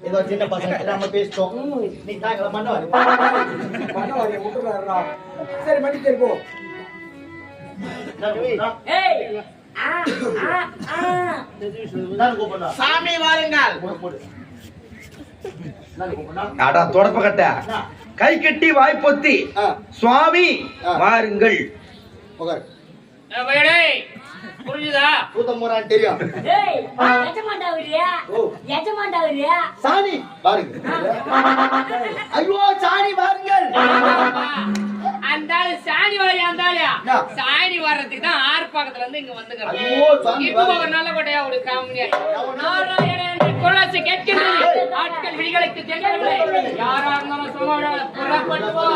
ஏதோ சின்ன பசங்க நம்ம பேசிட்டோம் நீ தாங்கள மண்ணவாரி பண்ணவாரிய விட்டுறாருடா சரி மணி சரி போ ஏய் ஆ ஆ ஆ நான் கூப்பிடணும் சாமி வாருங்கள் போடு, போடு நான் கூப்பிடணும் அடா தொடப்ப கட்ட கை கட்டி வாய்ப்பொத்தி சுவாமி. வாருங்கள் புரிஞ்சுதா? கூத்தமுறான்னு தெரியும். ஏய் எஜமாண்டா வரியா. எஜமாண்டா வரியா சாணி பாருங்க. ஐயோ சாணி பாருங்கள். அந்த சாணி வரையா அந்த ஆளு என்ன? சாணி வர்றதுக்கு தான் ஆறு பக்கத்துல இருந்து இங்க வந்துக்கிறோம். இப்போ பாருங்க. ஒரு நல்ல கொட்டையா ஒரு காமெடியா நாராயண என்று குரலாசை கேட்கிறது ஆட்கள் விழிகளுக்கு தெரியவில்லை யாரா இருந்தாலும் சும்மா புறப்பட்டு போ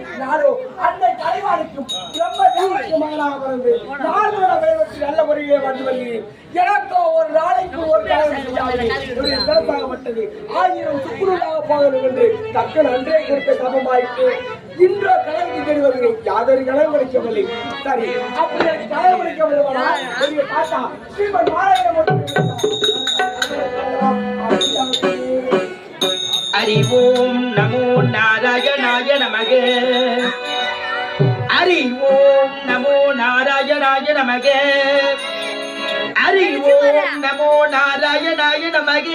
பழமொழிக்கேற்ப நானும் அன்னை தலைவானுக்கும் ரொம்ப தேவனுக்கு பிறந்து நாளோட நல்ல வருகிறேன். எனக்கோ ஒரு நாளைக்கு ஒரு சிறப்பாகப்பட்டது ஆயிரம் சுக்குநூறாக போகணும் என்று தக்கன் அன்றே கொடுத்த சமமாயிட்டு இன்றோ கலந்து தேடி யாதொரு கிடைக்கவில்லை சரி அப்படி எனக்கு கிடைக்கவில்லை தாத்தா ஸ்ரீமன் நாராயண ஓம் நமோ நாராயணாய நமக. ஓம் நமோ நாராயணாய நமக. ஓம் நமோ நாராயணாய நமக.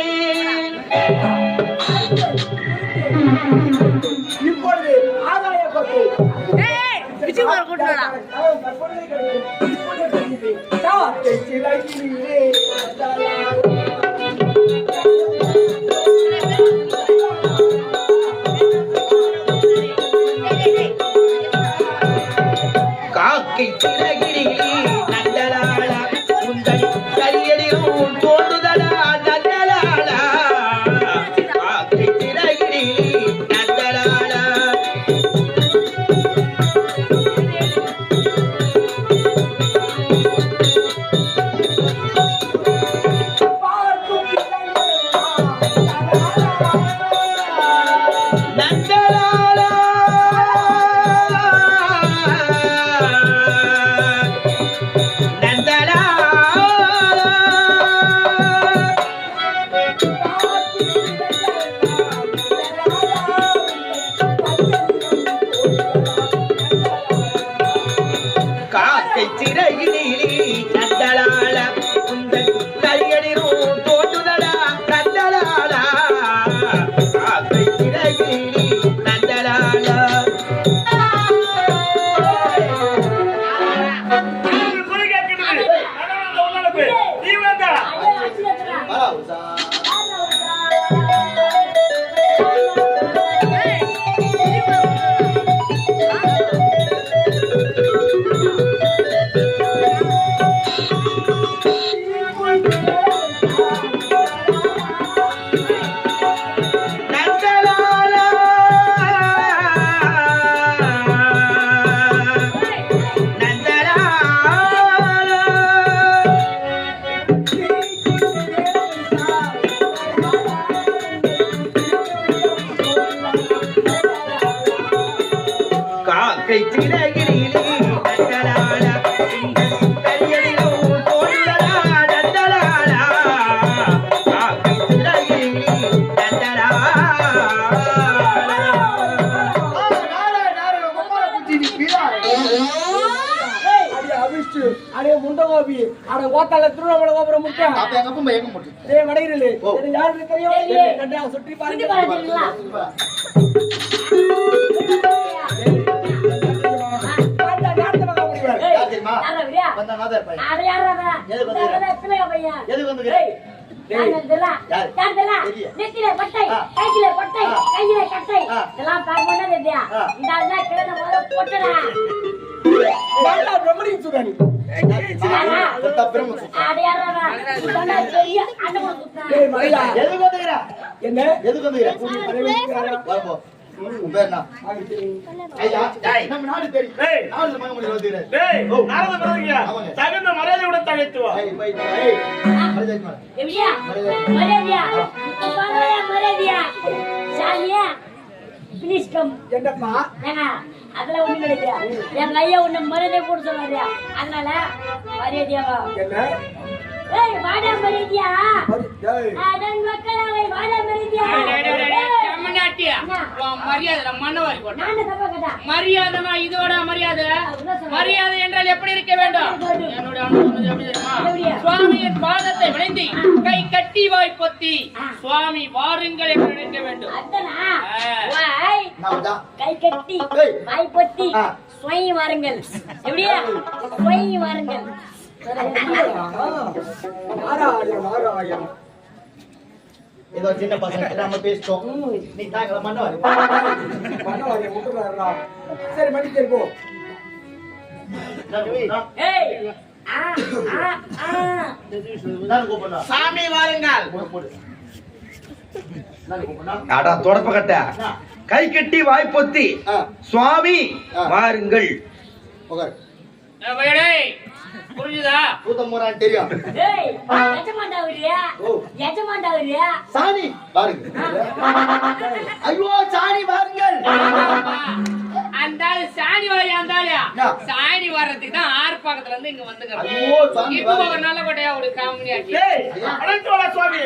இப்பொழுது ஆதாய கொத்து காக்கை காக்கை சிறையிலே நந்தலாலா காக்கை சிறகிரிலே நந்தலாலா அடே முண்டகோபி அட ஓத்தால திருவண்ணாமலை கோபுரம் முட்டை அப்ப எங்க அப்பா எங்க போட்டு டேய் வடகிரலு யாருக்கு தெரியும் தெரியலையே. நன்றா சுற்றி சுத்தி பாருங்க வந்தா நாதர் பையன் அட யாரா அவன்? எதுக்கு வந்து பிள்ளைங்க பையன். எதுக்கு வந்து. நெத்தியில பட்டை. கையில பட்டை. கையில கட்டை. இதெல்லாம் பார்க்கணும்னா தெரியா? ஆ. இந்த தான் கிழமை முதல்ல பொட்டடா. என்ன எதுக்கு வந்துக்கிறா தகுந்த மரியாதையுடன்? மரியாதை. மரியாதையா? மரியாதையா? சாமியா? Please come. என்னப்பா அதெல்லாம் ஒண்ணும் கிடையாது. எங்க ஐயா உன்னை மரியாதை போட சொன்னாரு. அதனால மரியாதையாவா? என்ன ஏய், வாடா மரியாதையா? மக்களாவே, வாடா மரியாதையா? உன் மரியாதை மண்ணவாரி? மரியாதைனா இதோட மரியாதை. மரியாதை என்றால் எப்படி இருக்க வேண்டும்? என்னுடைய அனுபவம் எப்படி தெரியுமா? சுவாமியின் பாதத்தை விளைந்தி கை கட்டி வாய் பொத்தி சுவாமி வாருங்கள் என்று நினைக்க வேண்டும். கை கட்டி. வாய் பொத்தி. சுவை வாருங்கள். எப்படியா? சுவை வாருங்கள். நாராயண நாராயண. ஏதோ சின்ன பசங்க நம்ம பேசிட்டோம். நீ தாங்கள மண்ணவாரி மனவாரிய முட்டுறாருடா சரி மணி போ. சாமி வாருங்கள். தொடப்ப கட்ட. கை கட்டி வாய்ப்பொத்தி. சுவாமி. வாருங்கள். புரிஞ்சுதா? பூதம் போறான்னு தெரியும் சாணி பாருங்க. ஐயோ சாணி பாருங்கள். அந்த ஆளு சாணி வாரியா அந்த ஆளு என்ன? சாணி வர்றதுக்கு தான் ஆறு பக்கத்துல இருந்து இங்க வந்துக்கிறோம் இப்போ ஒரு நல்ல கொட்டையா ஒரு காமெடி ஆச்சு சுவாமி.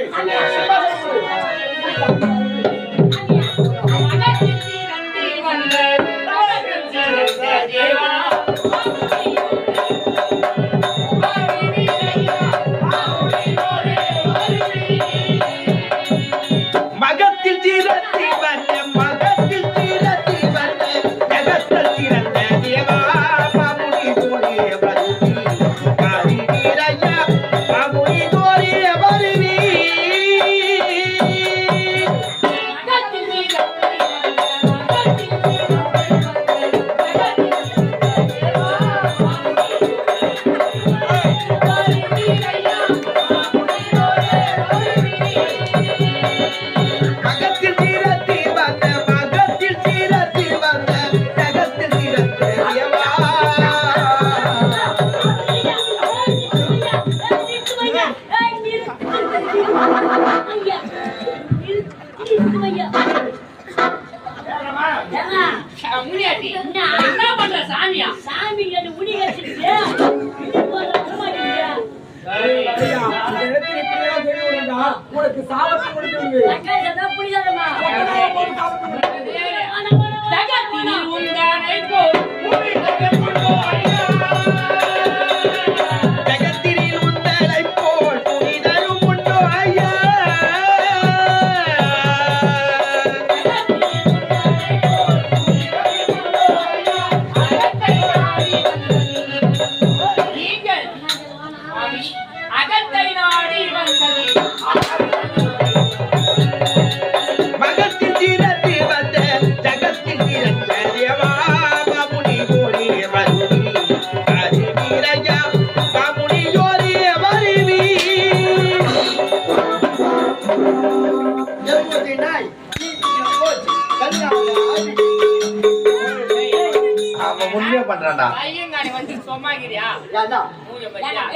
என்ன பண்ற சாமியா சாமி என்ன முடி கட்டிட்டு. உனக்கு சாபத்தை கொடுத்து புரியாதமா ஜகத்தினில்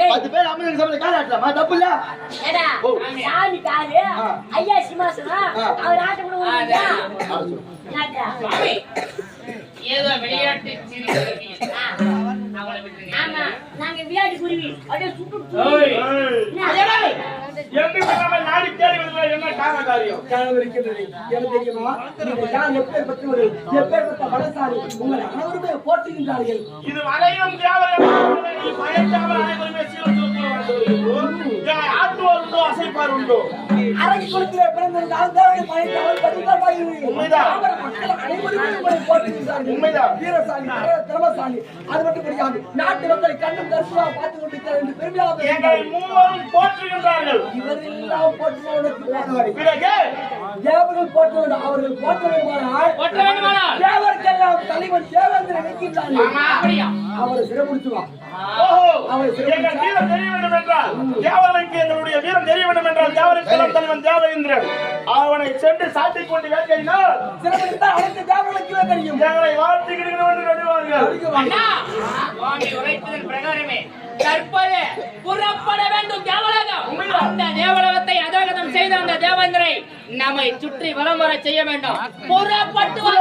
பத்து பேர் அம்மன் காலாட்டலாமா தப்பு இல்ல. சாமி காலு. ஐயா சிம்மாசனம். அவர் ஆட்டம் ஏதோ விளையாட்டு நாங்க குருவி. அப்படியே சுட்டு ஏய், என்ன? காரண காரியம் காரணம் இருக்கின்றது. என்ன தெரியுமா? நீங்கள் யார் எப்பேற்பட்டவர்கள், எப்பேற்பட்ட பலசாலி, உங்களை அனைவருமே போற்றுகின்றார்கள். இது வரையும் பயக்காமல் அனைவருமே ஆட்டுவார் உண்டோ அசைப்பார் உண்டோ தேவனை பயக்காமல் பதினாறாயிரம் உண்மைதான். பாமர மக்கள் அனைவருமே உண்மைதான். திறமசாலி. அது மட்டும் கிடையாது. நாட்டு மக்களை கண்ணும் கருத்துமாக பார்த்துக் கொண்டிருக்கிறார் என்று பெருமையாக. மூவரும் போற்றுகின்றார்கள் இவரெல்லாம் போற்றுவதற்கு. பிறகு தேவர்கள் போற்ற வேண்டும் அவர்கள் போற்ற வேண்டுமானால் தேவருக்கெல்லாம் தலைவன் தேவேந்திரன் நிற்கின்றார்கள் சிறப்பிடிச்சுவான் ஓஹோ அவரை எங்கள் சிறப்பிடிச்சா வீரம் தெரிய வேண்டும் என்றால் தேவனுக்கு எங்களுடைய வீரம் தெரிய வேண்டும் என்றால் தேவருக்கு தலைவன் தேவேந்திரன் அவனை சென்று சாட்டிக் கொண்டு வேட்டையினால் அனைத்து தெரியும். என்று நடுவார்கள் பிரகாரமே தற்போது புறப்பட வேண்டும் தேவலோகம். அந்த தேவலோகத்தை அதோகதம் செய்த அந்த தேவேந்திரை நம்மை சுற்றி வலம் வர செய்ய வேண்டும். புறப்பட்டு வா.